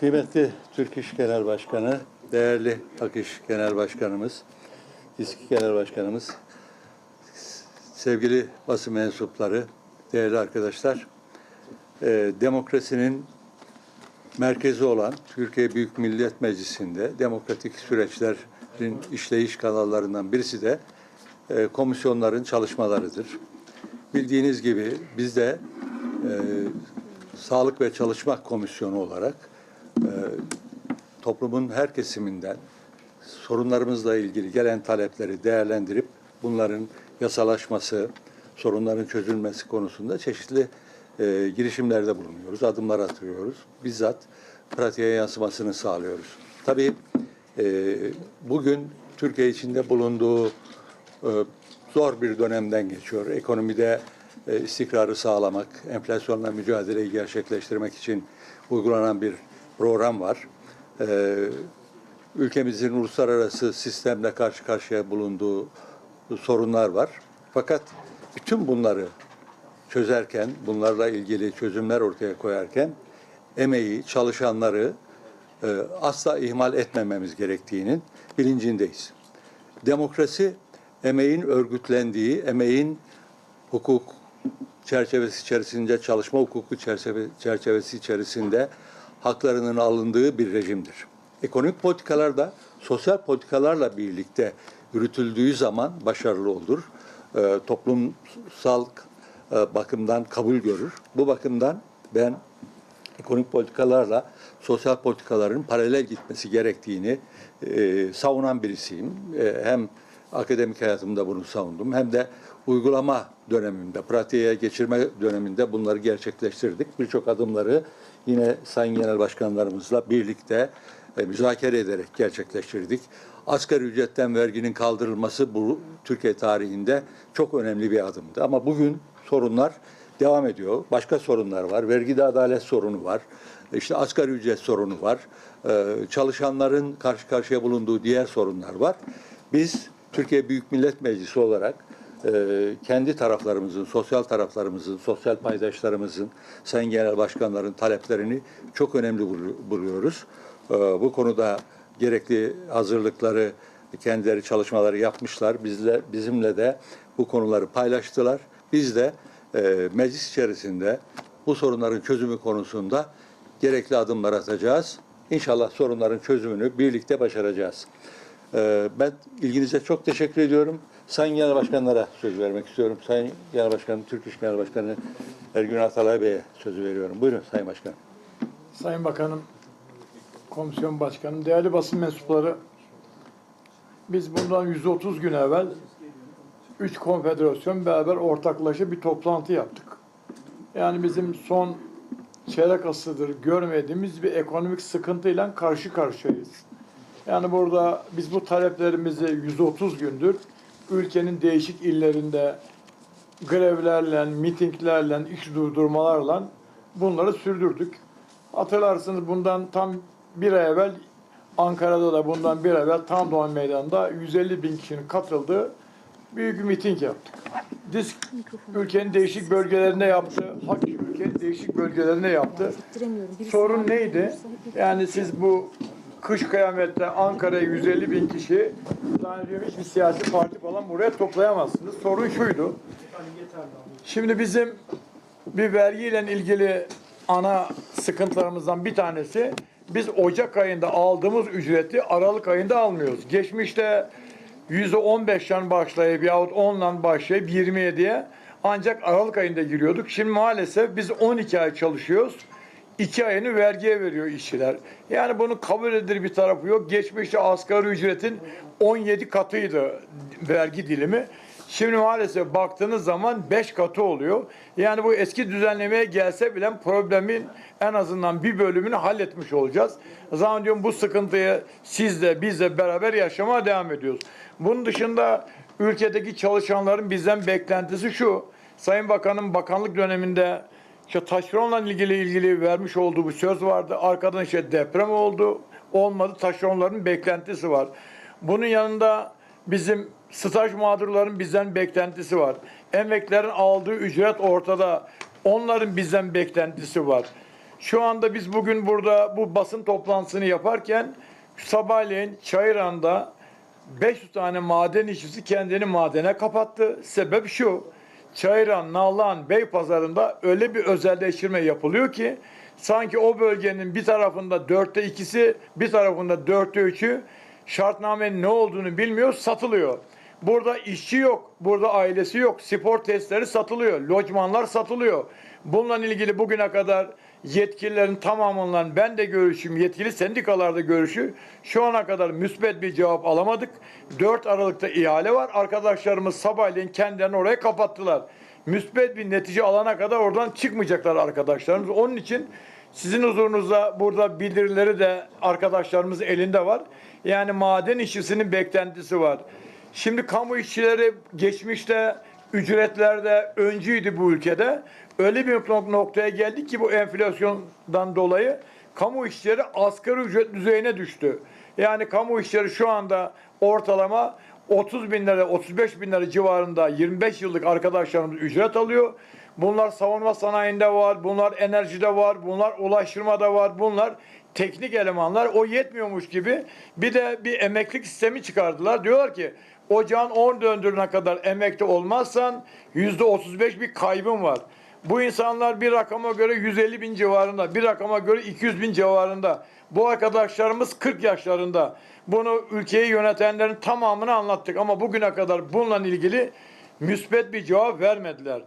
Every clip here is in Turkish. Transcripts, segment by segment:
Kıymetli Türk İş Genel Başkanı, değerli Akış Genel Başkanımız, İSKİ Genel Başkanımız, sevgili basın mensupları, değerli arkadaşlar, e, demokrasinin merkezi olan Türkiye Büyük Millet Meclisi'nde demokratik süreçlerin işleyiş kanallarından birisi de e, komisyonların çalışmalarıdır. Bildiğiniz gibi biz de e, Sağlık ve Çalışma Komisyonu olarak toplumun her kesiminden sorunlarımızla ilgili gelen talepleri değerlendirip bunların yasalaşması, sorunların çözülmesi konusunda çeşitli e, girişimlerde bulunuyoruz, adımlar atıyoruz. Bizzat pratiğe yansımasını sağlıyoruz. Tabii e, bugün Türkiye içinde bulunduğu e, zor bir dönemden geçiyor. Ekonomide e, istikrarı sağlamak, enflasyonla mücadeleyi gerçekleştirmek için uygulanan bir program var. E, ülkemizin uluslararası sistemle karşı karşıya bulunduğu sorunlar var. Fakat bütün bunları çözerken, bunlarla ilgili çözümler ortaya koyarken emeği, çalışanları e, asla ihmal etmememiz gerektiğinin bilincindeyiz. Demokrasi emeğin örgütlendiği, emeğin hukuk çerçevesi içerisinde, çalışma hukuku çerçeve, çerçevesi içerisinde haklarının alındığı bir rejimdir. Ekonomik politikalar da sosyal politikalarla birlikte yürütüldüğü zaman başarılı olur. E, toplumsal e, bakımdan kabul görür. Bu bakımdan ben ekonomik politikalarla sosyal politikaların paralel gitmesi gerektiğini e, savunan birisiyim. E, hem akademik hayatımda bunu savundum hem de uygulama döneminde, pratiğe geçirme döneminde bunları gerçekleştirdik. Birçok adımları yine Sayın Genel Başkanlarımızla birlikte e, müzakere ederek gerçekleştirdik. Asgari ücretten verginin kaldırılması bu Türkiye tarihinde çok önemli bir adımdı. Ama bugün sorunlar devam ediyor. Başka sorunlar var. Vergide adalet sorunu var. İşte asgari ücret sorunu var. Ee, çalışanların karşı karşıya bulunduğu diğer sorunlar var. Biz Türkiye Büyük Millet Meclisi olarak kendi taraflarımızın, sosyal taraflarımızın, sosyal paydaşlarımızın, sayın genel başkanların taleplerini çok önemli bulu- buluyoruz. Ee, bu konuda gerekli hazırlıkları, kendileri çalışmaları yapmışlar. Bizle, bizimle de bu konuları paylaştılar. Biz de e, meclis içerisinde bu sorunların çözümü konusunda gerekli adımlar atacağız. İnşallah sorunların çözümünü birlikte başaracağız. Ee, ben ilginize çok teşekkür ediyorum. Sayın Genel Başkanlara söz vermek istiyorum. Sayın Genel Başkanım, Türk İş Genel Başkanı Ergün Atalay Bey'e sözü veriyorum. Buyurun Sayın Başkan. Sayın Bakanım, Komisyon Başkanım, değerli basın mensupları, biz bundan 130 gün evvel üç konfederasyon beraber ortaklaşa bir toplantı yaptık. Yani bizim son çeyrek asırdır görmediğimiz bir ekonomik sıkıntıyla karşı karşıyayız. Yani burada biz bu taleplerimizi 130 gündür ülkenin değişik illerinde grevlerle, mitinglerle, iş durdurmalarla bunları sürdürdük. Hatırlarsınız bundan tam bir ay evvel Ankara'da da bundan bir ay evvel Tam Doğan Meydanı'nda 150 bin kişinin katıldığı büyük bir miting yaptık. Disk ülkenin değişik bölgelerinde yaptı. Hak ülkenin değişik bölgelerinde yaptı. Sorun neydi? Yani siz bu kış kıyamette Ankara'ya 150 bin kişi zannediyorum hiçbir siyasi parti falan buraya toplayamazsınız. Sorun şuydu. Şimdi bizim bir vergiyle ilgili ana sıkıntılarımızdan bir tanesi biz Ocak ayında aldığımız ücreti Aralık ayında almıyoruz. Geçmişte yüzde 15'ten başlayıp yahut 10'dan başlayıp 27'ye ancak Aralık ayında giriyorduk. Şimdi maalesef biz 12 ay çalışıyoruz. 2 ayını vergiye veriyor işçiler. Yani bunun kabul edilir bir tarafı yok. Geçmişte asgari ücretin 17 katıydı vergi dilimi. Şimdi maalesef baktığınız zaman 5 katı oluyor. Yani bu eski düzenlemeye gelse bile problemin en azından bir bölümünü halletmiş olacağız. Zannediyorum bu sıkıntıyı siz de biz de beraber yaşamaya devam ediyoruz. Bunun dışında ülkedeki çalışanların bizden beklentisi şu. Sayın Bakanım bakanlık döneminde işte taşeronla ilgili ilgili vermiş olduğu bir söz vardı. Arkadan işte deprem oldu. Olmadı. Taşeronların beklentisi var. Bunun yanında bizim staj mağdurların bizden beklentisi var. Emeklerin aldığı ücret ortada. Onların bizden beklentisi var. Şu anda biz bugün burada bu basın toplantısını yaparken sabahleyin Çayıran'da 500 tane maden işçisi kendini madene kapattı. Sebep şu. Çayıran, Nallıhan, Beypazarı'nda öyle bir özelleştirme yapılıyor ki sanki o bölgenin bir tarafında dörtte ikisi, bir tarafında dörtte üçü şartnamenin ne olduğunu bilmiyor, satılıyor. Burada işçi yok, burada ailesi yok. Spor testleri satılıyor, lojmanlar satılıyor. Bununla ilgili bugüne kadar yetkililerin tamamından ben de görüşüm, yetkili sendikalarda görüşü şu ana kadar müsbet bir cevap alamadık. 4 Aralık'ta ihale var. Arkadaşlarımız sabahleyin kendilerini oraya kapattılar. Müsbet bir netice alana kadar oradan çıkmayacaklar arkadaşlarımız. Onun için sizin huzurunuzda burada bildirileri de arkadaşlarımız elinde var. Yani maden işçisinin beklentisi var. Şimdi kamu işçileri geçmişte ücretlerde öncüydü bu ülkede. Öyle bir nok- noktaya geldik ki bu enflasyondan dolayı kamu işçileri asgari ücret düzeyine düştü. Yani kamu işçileri şu anda ortalama 30 bin lira, 35 bin lira civarında 25 yıllık arkadaşlarımız ücret alıyor. Bunlar savunma sanayinde var, bunlar enerjide var, bunlar ulaştırmada var, bunlar teknik elemanlar. O yetmiyormuş gibi bir de bir emeklilik sistemi çıkardılar. Diyorlar ki ocağın 10 döndürüne kadar emekli olmazsan %35 bir kaybın var. Bu insanlar bir rakama göre 150 bin civarında, bir rakama göre 200 bin civarında. Bu arkadaşlarımız 40 yaşlarında. Bunu ülkeyi yönetenlerin tamamını anlattık ama bugüne kadar bununla ilgili müsbet bir cevap vermediler.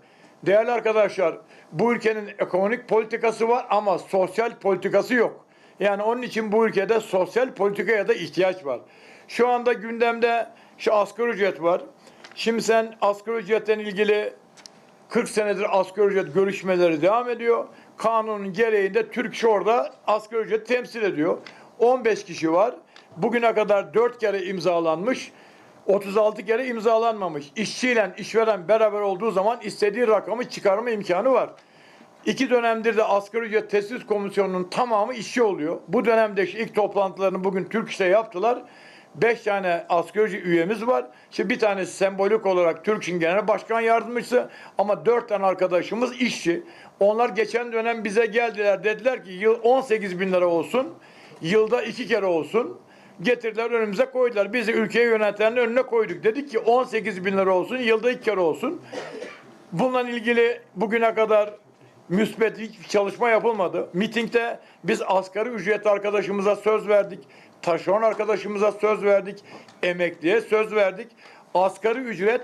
Değerli arkadaşlar, bu ülkenin ekonomik politikası var ama sosyal politikası yok. Yani onun için bu ülkede sosyal politikaya da ihtiyaç var. Şu anda gündemde şu asgari ücret var. Şimdi sen asgari ücretten ilgili 40 senedir asgari ücret görüşmeleri devam ediyor. Kanunun gereğinde Türk İş orada asgari ücret temsil ediyor. 15 kişi var. Bugüne kadar 4 kere imzalanmış. 36 kere imzalanmamış. İşçiyle işveren beraber olduğu zaman istediği rakamı çıkarma imkanı var. İki dönemdir de asgari ücret tesis komisyonunun tamamı işçi oluyor. Bu dönemdeki ilk toplantılarını bugün Türk İş'te yaptılar. Beş tane asgari üyemiz var. İşte bir tanesi sembolik olarak Türk İş'in genel başkan yardımcısı ama dört tane arkadaşımız işçi. Onlar geçen dönem bize geldiler dediler ki yıl 18 bin lira olsun, yılda iki kere olsun. Getirdiler önümüze koydular. Bizi ülkeyi yönetenlerin önüne koyduk. Dedik ki 18 bin lira olsun, yılda iki kere olsun. Bununla ilgili bugüne kadar müsbet hiçbir çalışma yapılmadı. Mitingde biz asgari ücret arkadaşımıza söz verdik. Taşeron arkadaşımıza söz verdik. Emekliye söz verdik. Asgari ücret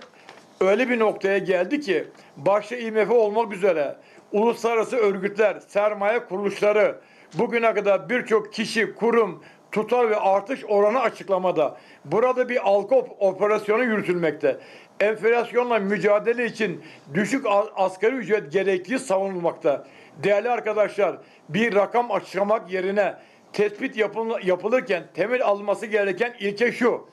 öyle bir noktaya geldi ki başta IMF olmak üzere uluslararası örgütler, sermaye kuruluşları bugüne kadar birçok kişi, kurum, tutar ve artış oranı açıklamada. Burada bir algı op- operasyonu yürütülmekte. Enflasyonla mücadele için düşük asgari ücret gerekli savunulmakta. Değerli arkadaşlar, bir rakam açıklamak yerine tespit yapıl- yapılırken temel alınması gereken ilke şu.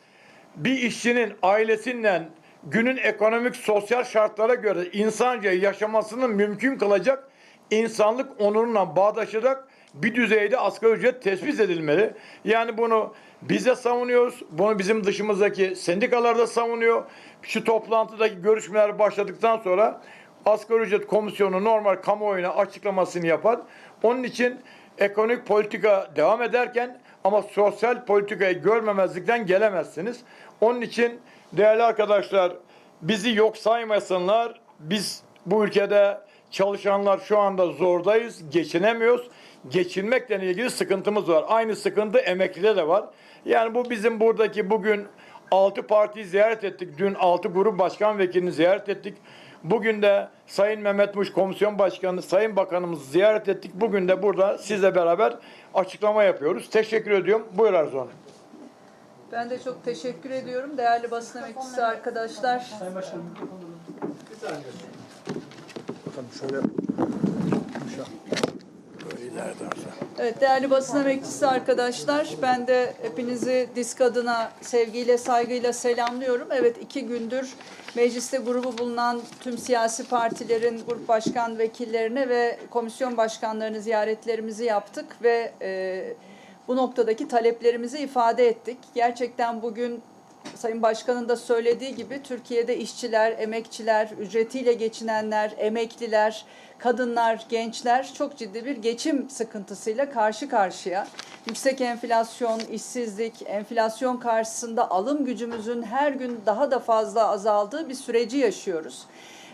Bir işçinin ailesinden günün ekonomik sosyal şartlara göre insanca yaşamasını mümkün kılacak insanlık onuruna bağdaşarak bir düzeyde asgari ücret tespit edilmeli. Yani bunu biz de savunuyoruz. Bunu bizim dışımızdaki sendikalar da savunuyor. Şu toplantıdaki görüşmeler başladıktan sonra asgari ücret komisyonu normal kamuoyuna açıklamasını yapar. Onun için ekonomik politika devam ederken ama sosyal politikayı görmemezlikten gelemezsiniz. Onun için değerli arkadaşlar bizi yok saymasınlar. Biz bu ülkede çalışanlar şu anda zordayız, geçinemiyoruz. Geçinmekle ilgili sıkıntımız var. Aynı sıkıntı emeklide de var. Yani bu bizim buradaki bugün 6 partiyi ziyaret ettik. Dün 6 grup başkan vekilini ziyaret ettik. Bugün de Sayın Mehmet Muş Komisyon Başkanı, Sayın Bakanımızı ziyaret ettik. Bugün de burada sizle beraber açıklama yapıyoruz. Teşekkür ediyorum. Buyur Arzu Hanım. Ben de çok teşekkür ediyorum. Değerli basın emekçisi arkadaşlar. Evet değerli basın emekçisi arkadaşlar. Ben de hepinizi disk adına sevgiyle saygıyla selamlıyorum. Evet iki gündür mecliste grubu bulunan tüm siyasi partilerin grup başkan vekillerine ve komisyon başkanlarını ziyaretlerimizi yaptık ve e, bu noktadaki taleplerimizi ifade ettik. Gerçekten bugün Sayın Başkan'ın da söylediği gibi Türkiye'de işçiler, emekçiler, ücretiyle geçinenler, emekliler, kadınlar, gençler çok ciddi bir geçim sıkıntısıyla karşı karşıya. Yüksek enflasyon, işsizlik, enflasyon karşısında alım gücümüzün her gün daha da fazla azaldığı bir süreci yaşıyoruz.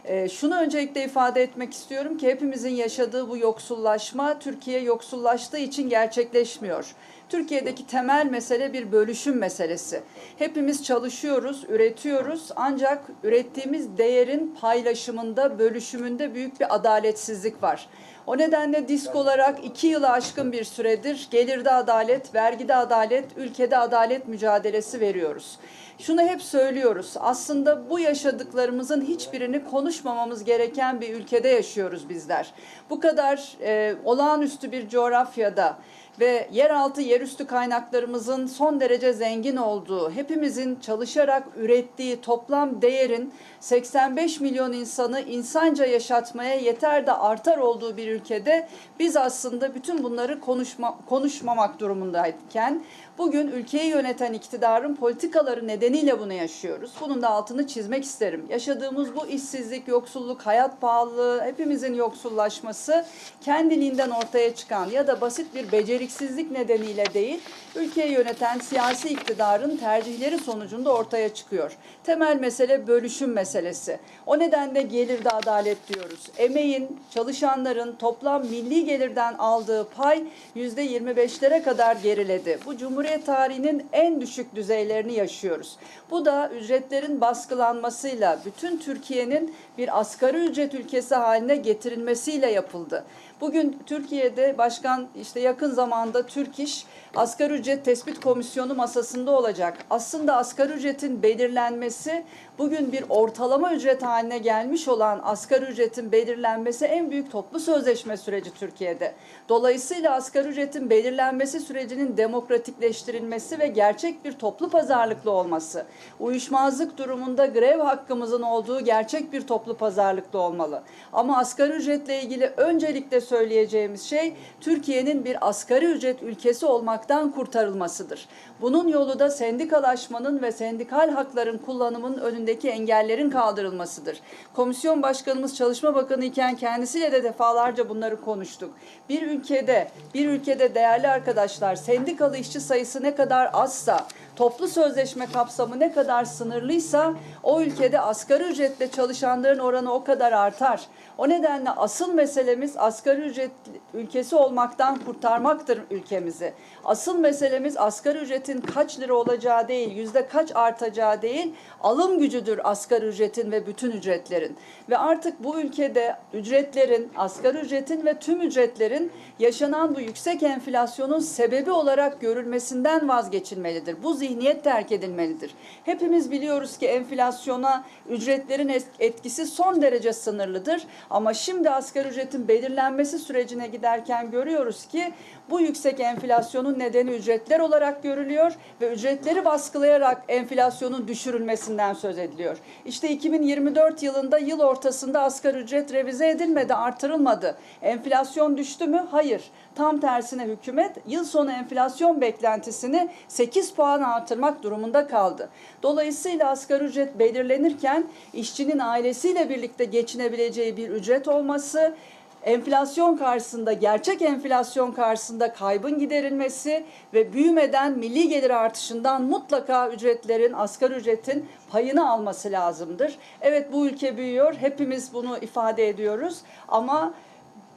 Ee, şunu öncelikle ifade etmek istiyorum ki hepimizin yaşadığı bu yoksullaşma Türkiye yoksullaştığı için gerçekleşmiyor. Türkiye'deki temel mesele bir bölüşüm meselesi. Hepimiz çalışıyoruz, üretiyoruz ancak ürettiğimiz değerin paylaşımında, bölüşümünde büyük bir adaletsizlik var. O nedenle disk olarak iki yılı aşkın bir süredir gelirde adalet, vergide adalet, ülkede adalet mücadelesi veriyoruz. Şunu hep söylüyoruz. Aslında bu yaşadıklarımızın hiçbirini konuşmamamız gereken bir ülkede yaşıyoruz bizler. Bu kadar e, olağanüstü bir coğrafyada ve yeraltı yerüstü kaynaklarımızın son derece zengin olduğu, hepimizin çalışarak ürettiği toplam değerin 85 milyon insanı insanca yaşatmaya yeter de artar olduğu bir ülkede biz aslında bütün bunları konuşma, konuşmamak durumundayken bugün ülkeyi yöneten iktidarın politikaları nedeniyle bunu yaşıyoruz. Bunun da altını çizmek isterim. Yaşadığımız bu işsizlik, yoksulluk, hayat pahalılığı, hepimizin yoksullaşması kendiliğinden ortaya çıkan ya da basit bir beceriksizlik nedeniyle değil, ülkeyi yöneten siyasi iktidarın tercihleri sonucunda ortaya çıkıyor. Temel mesele bölüşüm meselesi. O nedenle gelirde adalet diyoruz. Emeğin, çalışanların toplam milli gelirden aldığı pay yüzde 25'lere kadar geriledi. Bu Cumhuriyet tarihinin en düşük düzeylerini yaşıyoruz. Bu da ücretlerin baskılanmasıyla bütün Türkiye'nin bir asgari ücret ülkesi haline getirilmesiyle yapıldı. Bugün Türkiye'de başkan işte yakın zamanda Türk İş Asgari Ücret Tespit Komisyonu masasında olacak. Aslında asgari ücretin belirlenmesi bugün bir ortalama ücret haline gelmiş olan asgari ücretin belirlenmesi en büyük toplu sözleşme süreci Türkiye'de. Dolayısıyla asgari ücretin belirlenmesi sürecinin demokratikleştirilmesi ve gerçek bir toplu pazarlıklı olması, uyuşmazlık durumunda grev hakkımızın olduğu gerçek bir toplu pazarlıklı olmalı. Ama asgari ücretle ilgili öncelikle söyleyeceğimiz şey Türkiye'nin bir asgari ücret ülkesi olmaktan kurtarılmasıdır. Bunun yolu da sendikalaşmanın ve sendikal hakların kullanımının önündeki engellerin kaldırılmasıdır. Komisyon Başkanımız Çalışma Bakanı iken kendisiyle de defalarca bunları konuştuk. Bir ülkede, bir ülkede değerli arkadaşlar sendikalı işçi sayısı ne kadar azsa, toplu sözleşme kapsamı ne kadar sınırlıysa o ülkede asgari ücretle çalışanların oranı o kadar artar. O nedenle asıl meselemiz asgari ücret ülkesi olmaktan kurtarmaktır ülkemizi. Asıl meselemiz asgari ücretin kaç lira olacağı değil, yüzde kaç artacağı değil, alım gücüdür asgari ücretin ve bütün ücretlerin. Ve artık bu ülkede ücretlerin, asgari ücretin ve tüm ücretlerin yaşanan bu yüksek enflasyonun sebebi olarak görülmesinden vazgeçilmelidir. Bu zihniyet terk edilmelidir. Hepimiz biliyoruz ki enflasyona ücretlerin etkisi son derece sınırlıdır. Ama şimdi asgari ücretin belirlenmesi sürecine giderken görüyoruz ki bu yüksek enflasyonun nedeni ücretler olarak görülüyor ve ücretleri baskılayarak enflasyonun düşürülmesinden söz ediliyor. İşte 2024 yılında yıl ortasında asgari ücret revize edilmedi, artırılmadı. Enflasyon düştü mü? Hayır. Tam tersine hükümet yıl sonu enflasyon beklentisini 8 puan artırmak durumunda kaldı. Dolayısıyla asgari ücret belirlenirken işçinin ailesiyle birlikte geçinebileceği bir ücret olması, enflasyon karşısında, gerçek enflasyon karşısında kaybın giderilmesi ve büyümeden milli gelir artışından mutlaka ücretlerin, asgari ücretin payını alması lazımdır. Evet bu ülke büyüyor, hepimiz bunu ifade ediyoruz ama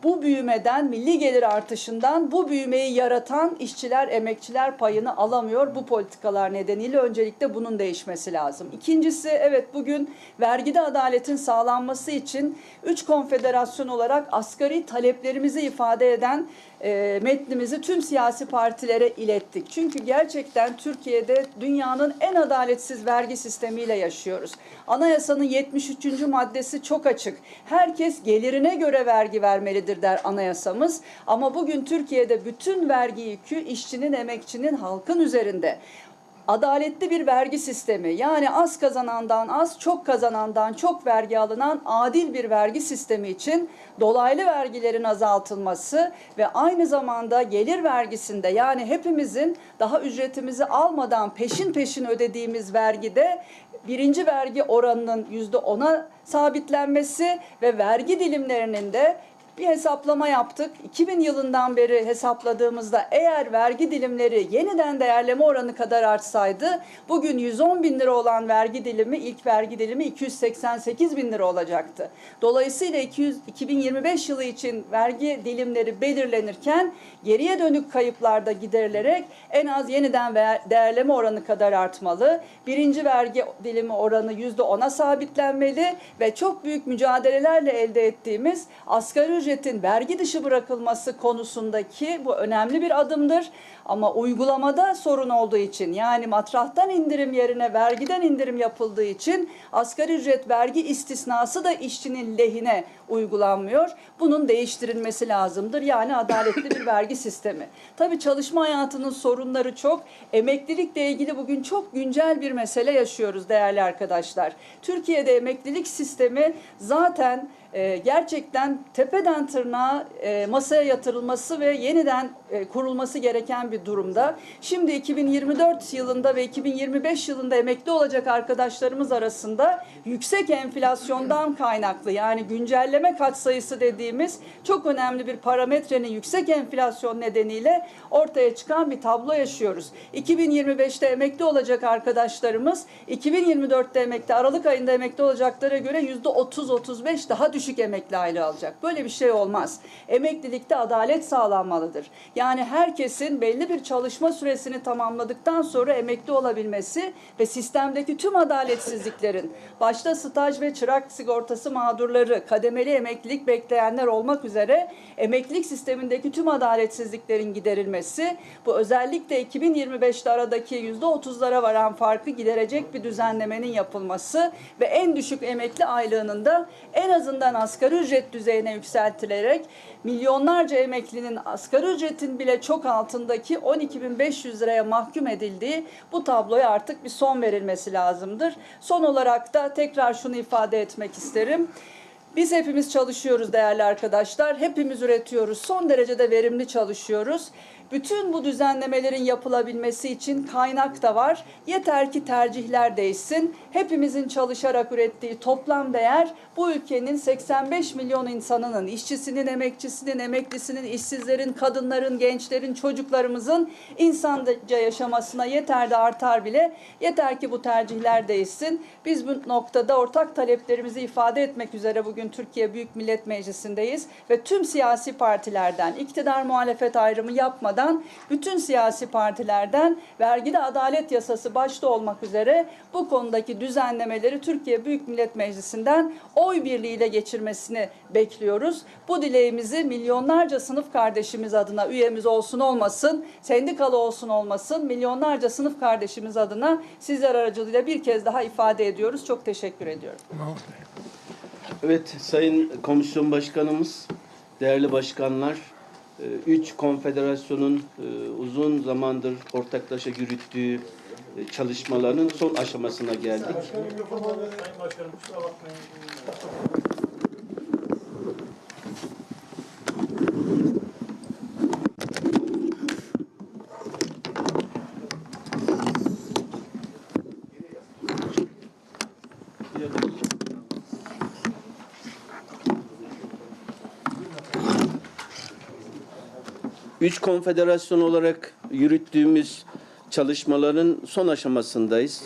bu büyümeden, milli gelir artışından bu büyümeyi yaratan işçiler, emekçiler payını alamıyor. Bu politikalar nedeniyle öncelikle bunun değişmesi lazım. İkincisi evet bugün vergide adaletin sağlanması için üç konfederasyon olarak asgari taleplerimizi ifade eden e, metnimizi tüm siyasi partilere ilettik. Çünkü gerçekten Türkiye'de dünyanın en adaletsiz vergi sistemiyle yaşıyoruz. Anayasanın 73. maddesi çok açık. Herkes gelirine göre vergi vermelidir der anayasamız. Ama bugün Türkiye'de bütün vergi yükü işçinin, emekçinin, halkın üzerinde. Adaletli bir vergi sistemi. Yani az kazanandan az çok kazanandan çok vergi alınan adil bir vergi sistemi için dolaylı vergilerin azaltılması ve aynı zamanda gelir vergisinde yani hepimizin daha ücretimizi almadan peşin peşin ödediğimiz vergide birinci vergi oranının yüzde ona sabitlenmesi ve vergi dilimlerinin de bir hesaplama yaptık. 2000 yılından beri hesapladığımızda eğer vergi dilimleri yeniden değerleme oranı kadar artsaydı bugün 110 bin lira olan vergi dilimi ilk vergi dilimi 288 bin lira olacaktı. Dolayısıyla 200, 2025 yılı için vergi dilimleri belirlenirken geriye dönük kayıplarda giderilerek en az yeniden değerleme oranı kadar artmalı. Birinci vergi dilimi oranı %10'a sabitlenmeli ve çok büyük mücadelelerle elde ettiğimiz asgari ücretin vergi dışı bırakılması konusundaki bu önemli bir adımdır. Ama uygulamada sorun olduğu için yani matrahtan indirim yerine vergiden indirim yapıldığı için asgari ücret vergi istisnası da işçinin lehine uygulanmıyor. Bunun değiştirilmesi lazımdır. Yani adaletli bir vergi sistemi. Tabii çalışma hayatının sorunları çok. Emeklilikle ilgili bugün çok güncel bir mesele yaşıyoruz değerli arkadaşlar. Türkiye'de emeklilik sistemi zaten e, gerçekten tepeden tırnağa e, masaya yatırılması ve yeniden e, kurulması gereken bir durumda. Şimdi 2024 yılında ve 2025 yılında emekli olacak arkadaşlarımız arasında yüksek enflasyondan kaynaklı yani güncelleme katsayısı dediğimiz çok önemli bir parametrenin yüksek enflasyon nedeniyle ortaya çıkan bir tablo yaşıyoruz. 2025'te emekli olacak arkadaşlarımız 2024'te emekli Aralık ayında emekli olacaklara göre %30-35 daha düşük emekli aylığı alacak. Böyle bir şey olmaz. Emeklilikte adalet sağlanmalıdır. Yani herkesin belli bir çalışma süresini tamamladıktan sonra emekli olabilmesi ve sistemdeki tüm adaletsizliklerin başta staj ve çırak sigortası mağdurları, kademeli emeklilik bekleyenler olmak üzere emeklilik sistemindeki tüm adaletsizliklerin giderilmesi, bu özellikle 2025'te aradaki %30'lara varan farkı giderecek bir düzenlemenin yapılması ve en düşük emekli aylığının da en azından asgari ücret düzeyine yükseltilerek milyonlarca emeklinin asgari ücretin bile çok altındaki 12.500 liraya mahkum edildiği bu tabloya artık bir son verilmesi lazımdır. Son olarak da tekrar şunu ifade etmek isterim. Biz hepimiz çalışıyoruz değerli arkadaşlar. Hepimiz üretiyoruz. Son derecede verimli çalışıyoruz. Bütün bu düzenlemelerin yapılabilmesi için kaynak da var. Yeter ki tercihler değişsin. Hepimizin çalışarak ürettiği toplam değer bu ülkenin 85 milyon insanının, işçisinin, emekçisinin, emeklisinin, işsizlerin, kadınların, gençlerin, çocuklarımızın insanca yaşamasına yeter de artar bile. Yeter ki bu tercihler değişsin. Biz bu noktada ortak taleplerimizi ifade etmek üzere bugün Türkiye Büyük Millet Meclisi'ndeyiz ve tüm siyasi partilerden iktidar muhalefet ayrımı yapmadan bütün siyasi partilerden vergide adalet yasası başta olmak üzere bu konudaki düzenlemeleri Türkiye Büyük Millet Meclisi'nden oy birliğiyle geçirmesini bekliyoruz. Bu dileğimizi milyonlarca sınıf kardeşimiz adına üyemiz olsun olmasın, sendikalı olsun olmasın, milyonlarca sınıf kardeşimiz adına sizler aracılığıyla bir kez daha ifade ediyoruz. Çok teşekkür ediyorum. Evet, Sayın Komisyon Başkanımız, değerli başkanlar, üç konfederasyonun e, uzun zamandır ortaklaşa yürüttüğü e, çalışmaların son aşamasına geldik. Üç konfederasyon olarak yürüttüğümüz çalışmaların son aşamasındayız.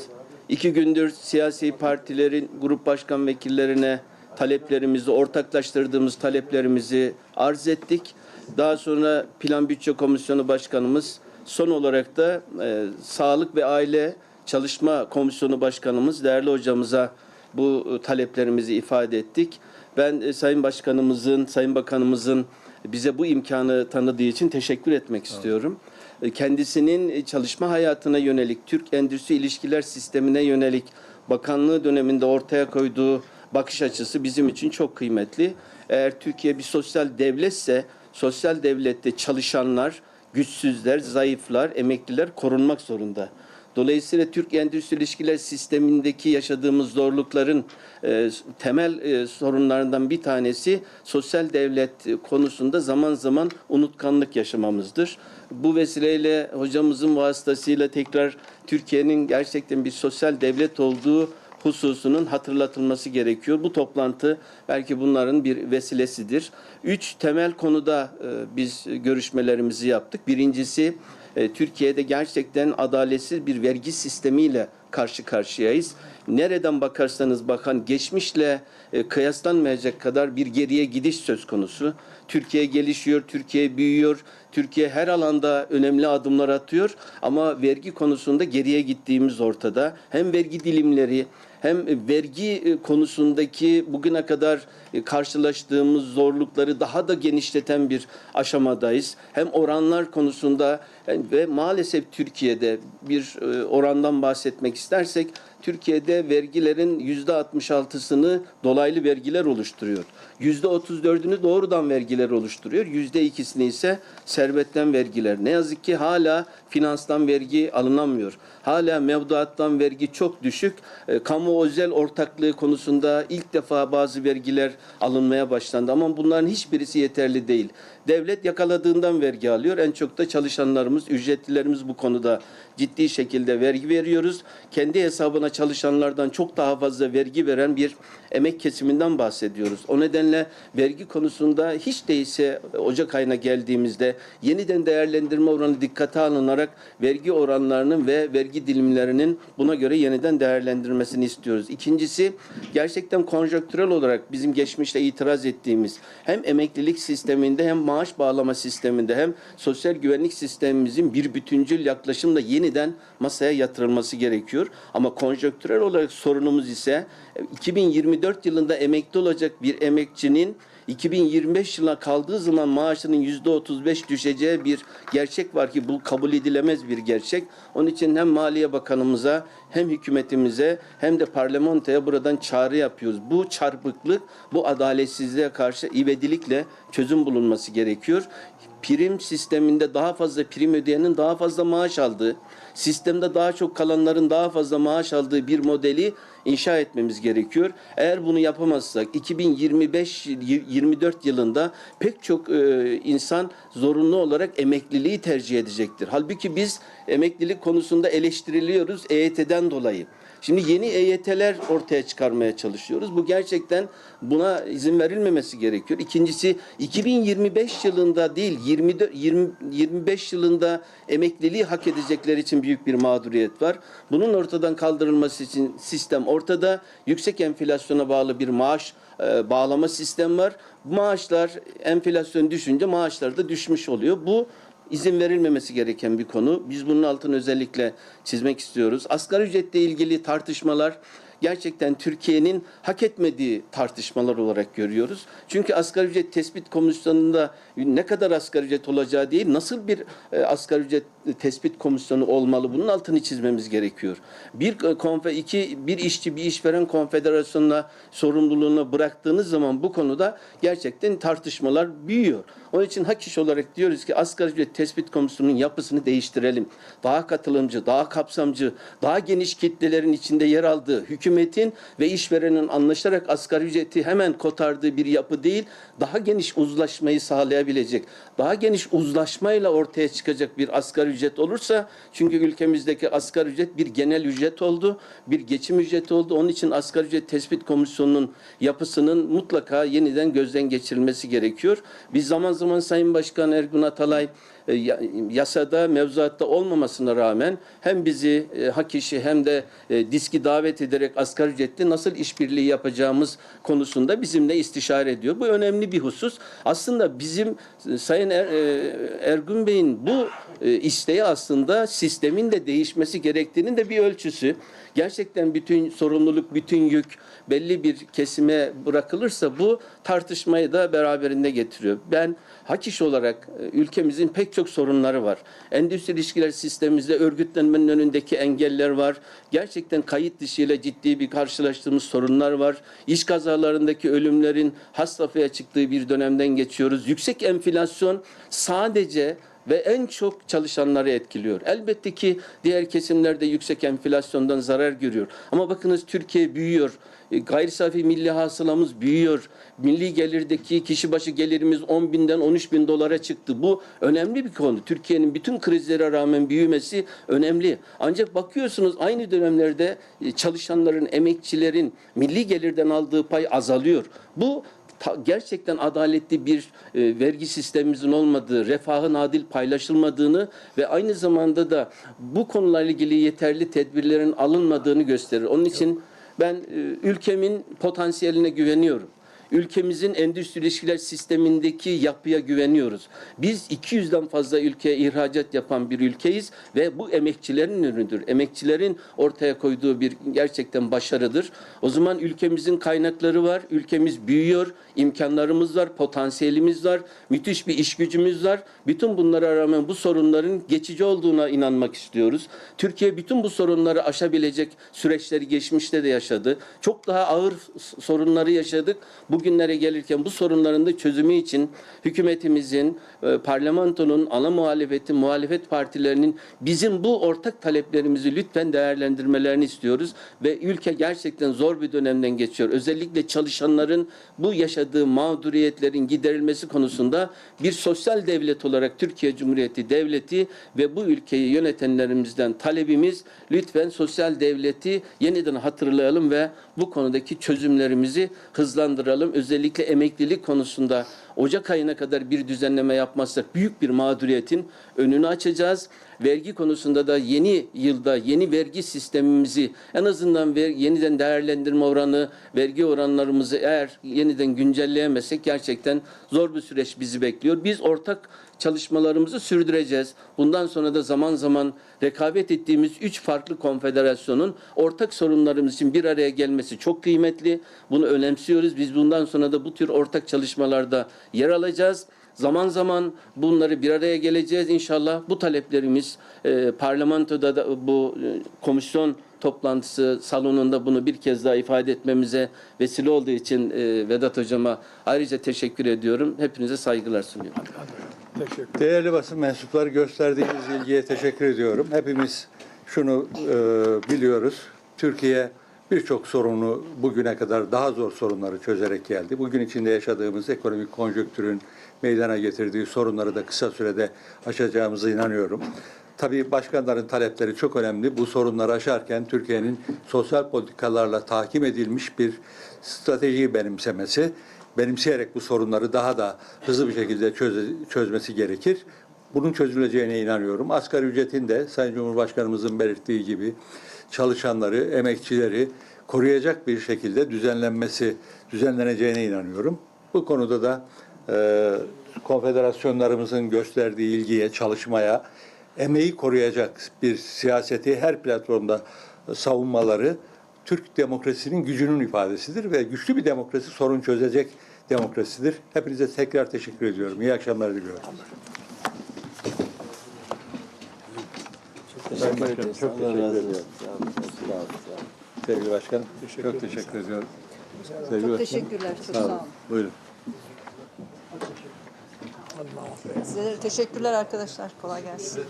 İki gündür siyasi partilerin grup başkan vekillerine taleplerimizi, ortaklaştırdığımız taleplerimizi arz ettik. Daha sonra Plan Bütçe Komisyonu Başkanımız, son olarak da e, Sağlık ve Aile Çalışma Komisyonu Başkanımız, değerli hocamıza bu e, taleplerimizi ifade ettik. Ben e, Sayın Başkanımızın, Sayın Bakanımızın bize bu imkanı tanıdığı için teşekkür etmek istiyorum. E, Kendisinin e, çalışma hayatına yönelik, Türk Endüstri İlişkiler Sistemine yönelik bakanlığı döneminde ortaya koyduğu bakış açısı bizim için çok kıymetli. Eğer Türkiye bir sosyal devletse, sosyal devlette çalışanlar, güçsüzler, zayıflar, emekliler korunmak zorunda. Dolayısıyla Türk Endüstri İlişkiler Sistemi'ndeki yaşadığımız zorlukların e, temel e, sorunlarından bir tanesi sosyal devlet konusunda zaman zaman unutkanlık yaşamamızdır. Bu vesileyle hocamızın vasıtasıyla tekrar Türkiye'nin gerçekten bir sosyal devlet olduğu hususunun hatırlatılması gerekiyor. Bu toplantı belki bunların bir vesilesidir. Üç temel konuda e, biz görüşmelerimizi yaptık. Birincisi e, Türkiye'de gerçekten adaletsiz bir vergi sistemiyle karşı karşıyayız. Nereden bakarsanız bakan geçmişle e, kıyaslanmayacak kadar bir geriye gidiş söz konusu. Türkiye gelişiyor, Türkiye büyüyor, Türkiye her alanda önemli adımlar atıyor ama vergi konusunda geriye gittiğimiz ortada. Hem vergi dilimleri hem vergi e, konusundaki bugüne kadar e, karşılaştığımız zorlukları daha da genişleten bir aşamadayız. Hem oranlar konusunda e, ve maalesef Türkiye'de bir orandan bahsetmek istersek Türkiye'de vergilerin yüzde 66'sını dolaylı vergiler oluşturuyor. Yüzde 34'ünü doğrudan vergiler oluşturuyor. Yüzde ikisini ise servetten vergiler. Ne yazık ki hala finanstan vergi alınamıyor. Hala mevduattan vergi çok düşük. E, kamu özel ortaklığı konusunda ilk defa bazı vergiler alınmaya başlandı. Ama bunların hiçbirisi yeterli değil. Devlet yakaladığından vergi alıyor. En çok da çalışanlarımız, ücretlilerimiz bu konuda ciddi şekilde vergi veriyoruz. Kendi hesabına çalışanlardan çok daha fazla vergi veren bir emek kesiminden bahsediyoruz. O nedenle vergi konusunda hiç değilse Ocak ayına geldiğimizde yeniden değerlendirme oranı dikkate alınarak vergi oranlarının ve vergi dilimlerinin buna göre yeniden değerlendirmesini istiyoruz. İkincisi gerçekten konjonktürel olarak bizim geçmişte itiraz ettiğimiz hem emeklilik sisteminde hem maaş bağlama sisteminde hem sosyal güvenlik sistemimizin bir bütüncül yaklaşımla yeniden masaya yatırılması gerekiyor. Ama konjonktürel olarak sorunumuz ise 2024 yılında emekli olacak bir emekçinin 2025 yılına kaldığı zaman maaşının yüzde 35 düşeceği bir gerçek var ki bu kabul edilemez bir gerçek. Onun için hem Maliye Bakanımıza hem hükümetimize hem de parlamentoya buradan çağrı yapıyoruz. Bu çarpıklık, bu adaletsizliğe karşı ivedilikle çözüm bulunması gerekiyor. Prim sisteminde daha fazla prim ödeyenin daha fazla maaş aldığı, sistemde daha çok kalanların daha fazla maaş aldığı bir modeli inşa etmemiz gerekiyor. Eğer bunu yapamazsak 2025-24 yılında pek çok e, insan zorunlu olarak emekliliği tercih edecektir. Halbuki biz emeklilik konusunda eleştiriliyoruz EYT'den dolayı. Şimdi yeni EYT'ler ortaya çıkarmaya çalışıyoruz. Bu gerçekten buna izin verilmemesi gerekiyor. İkincisi 2025 yılında değil 24, 20, 25 yılında emekliliği hak edecekler için büyük bir mağduriyet var. Bunun ortadan kaldırılması için sistem ortada. Yüksek enflasyona bağlı bir maaş e, bağlama sistem var. Maaşlar enflasyon düşünce maaşlar da düşmüş oluyor. Bu izin verilmemesi gereken bir konu. Biz bunun altını özellikle çizmek istiyoruz. Asgari ücretle ilgili tartışmalar gerçekten Türkiye'nin hak etmediği tartışmalar olarak görüyoruz. Çünkü asgari ücret tespit komisyonunda ne kadar asgari ücret olacağı değil, nasıl bir e, asgari ücret tespit komisyonu olmalı bunun altını çizmemiz gerekiyor. Bir konfe iki bir işçi bir işveren konfederasyonuna sorumluluğunu bıraktığınız zaman bu konuda gerçekten tartışmalar büyüyor. Onun için hak iş olarak diyoruz ki asgari ücret tespit komisyonunun yapısını değiştirelim. Daha katılımcı, daha kapsamcı, daha geniş kitlelerin içinde yer aldığı, hükümetin ve işverenin anlaşarak asgari ücreti hemen kotardığı bir yapı değil, daha geniş uzlaşmayı sağlayabilecek, daha geniş uzlaşmayla ortaya çıkacak bir asgari ücret olursa, çünkü ülkemizdeki asgari ücret bir genel ücret oldu, bir geçim ücreti oldu. Onun için asgari ücret tespit komisyonunun yapısının mutlaka yeniden gözden geçirilmesi gerekiyor. Biz zaman zaman Sayın Başkan Ergun Atalay yasada, mevzuatta olmamasına rağmen hem bizi e, hak işi hem de e, diski davet ederek asgari ücretli nasıl işbirliği yapacağımız konusunda bizimle istişare ediyor. Bu önemli bir husus. Aslında bizim e, Sayın Er- e, Ergun Bey'in bu e, isteği aslında sistemin de değişmesi gerektiğinin de bir ölçüsü. Gerçekten bütün sorumluluk, bütün yük belli bir kesime bırakılırsa bu tartışmayı da beraberinde getiriyor. Ben hak iş olarak e, ülkemizin pek çok sorunları var. Endüstri ilişkiler sistemimizde örgütlenmenin önündeki engeller var. Gerçekten kayıt dışıyla ciddi bir karşılaştığımız sorunlar var. İş kazalarındaki ölümlerin has safhaya çıktığı bir dönemden geçiyoruz. Yüksek enflasyon sadece ve en çok çalışanları etkiliyor. Elbette ki diğer kesimlerde yüksek enflasyondan zarar görüyor. Ama bakınız Türkiye büyüyor. E, Gayri safi milli hasılamız büyüyor. Milli gelirdeki kişi başı gelirimiz 10 binden 13 bin dolara çıktı. Bu önemli bir konu. Türkiye'nin bütün krizlere rağmen büyümesi önemli. Ancak bakıyorsunuz aynı dönemlerde e, çalışanların, emekçilerin milli gelirden aldığı pay azalıyor. Bu gerçekten adaletli bir e, vergi sistemimizin olmadığı, refahın adil paylaşılmadığını ve aynı zamanda da bu konularla ilgili yeterli tedbirlerin alınmadığını gösterir. Onun için ben e, ülkemin potansiyeline güveniyorum. Ülkemizin endüstri ilişkiler sistemindeki yapıya güveniyoruz. Biz 200'den fazla ülkeye ihracat yapan bir ülkeyiz ve bu emekçilerin ürünüdür. Emekçilerin ortaya koyduğu bir gerçekten başarıdır. O zaman ülkemizin kaynakları var, ülkemiz büyüyor, imkanlarımız var, potansiyelimiz var, müthiş bir iş gücümüz var. Bütün bunlara rağmen bu sorunların geçici olduğuna inanmak istiyoruz. Türkiye bütün bu sorunları aşabilecek süreçleri geçmişte de yaşadı. Çok daha ağır sorunları yaşadık. Bugünlere gelirken bu sorunların da çözümü için hükümetimizin, e, parlamentonun, ana muhalefetin, muhalefet partilerinin bizim bu ortak taleplerimizi lütfen değerlendirmelerini istiyoruz ve ülke gerçekten zor bir dönemden geçiyor. Özellikle çalışanların bu yaşadığı mağduriyetlerin giderilmesi konusunda bir sosyal devlet olarak Türkiye Cumhuriyeti Devleti ve bu ülkeyi yönetenlerimizden talebimiz lütfen sosyal devleti yeniden hatırlayalım ve bu konudaki çözümlerimizi hızlandıralım. Özellikle emeklilik konusunda Ocak ayına kadar bir düzenleme yapmazsak büyük bir mağduriyetin önünü açacağız. Vergi konusunda da yeni yılda yeni vergi sistemimizi en azından ver, yeniden değerlendirme oranı, vergi oranlarımızı eğer yeniden güncelleyemezsek gerçekten zor bir süreç bizi bekliyor. Biz ortak çalışmalarımızı sürdüreceğiz. Bundan sonra da zaman zaman rekabet ettiğimiz üç farklı konfederasyonun ortak sorunlarımız için bir araya gelmesi çok kıymetli. Bunu önemsiyoruz. Biz bundan sonra da bu tür ortak çalışmalarda yer alacağız. Zaman zaman bunları bir araya geleceğiz inşallah. Bu taleplerimiz e, parlamentoda da bu e, komisyon toplantısı salonunda bunu bir kez daha ifade etmemize vesile olduğu için e, Vedat Hocama ayrıca teşekkür ediyorum. Hepinize saygılar sunuyorum. Teşekkür Değerli basın mensupları gösterdiğiniz ilgiye teşekkür ediyorum. Hepimiz şunu e, biliyoruz. Türkiye birçok sorunu bugüne kadar daha zor sorunları çözerek geldi. Bugün içinde yaşadığımız ekonomik konjonktürün meydana getirdiği sorunları da kısa sürede aşacağımıza inanıyorum. Tabii başkanların talepleri çok önemli. Bu sorunları aşarken Türkiye'nin sosyal politikalarla takip edilmiş bir stratejiyi benimsemesi, benimseyerek bu sorunları daha da hızlı bir şekilde çöze- çözmesi gerekir. Bunun çözüleceğine inanıyorum. Asgari ücretin de Sayın Cumhurbaşkanımızın belirttiği gibi çalışanları, emekçileri koruyacak bir şekilde düzenlenmesi, düzenleneceğine inanıyorum. Bu konuda da e, konfederasyonlarımızın gösterdiği ilgiye, çalışmaya, emeği koruyacak bir siyaseti her platformda savunmaları Türk demokrasinin gücünün ifadesidir ve güçlü bir demokrasi sorun çözecek demokrasidir. Hepinize tekrar teşekkür ediyorum. İyi akşamlar diliyorum. Teşekkür çok teşekkür. Sağ olun. Sağ olun. Sevgili Başkanım, çok teşekkür ediyorum. Sevgili Çok Başkanım, teşekkürler. Çok Sağ sağ olun. olun. Buyurun. Size teşekkürler arkadaşlar. Kolay gelsin.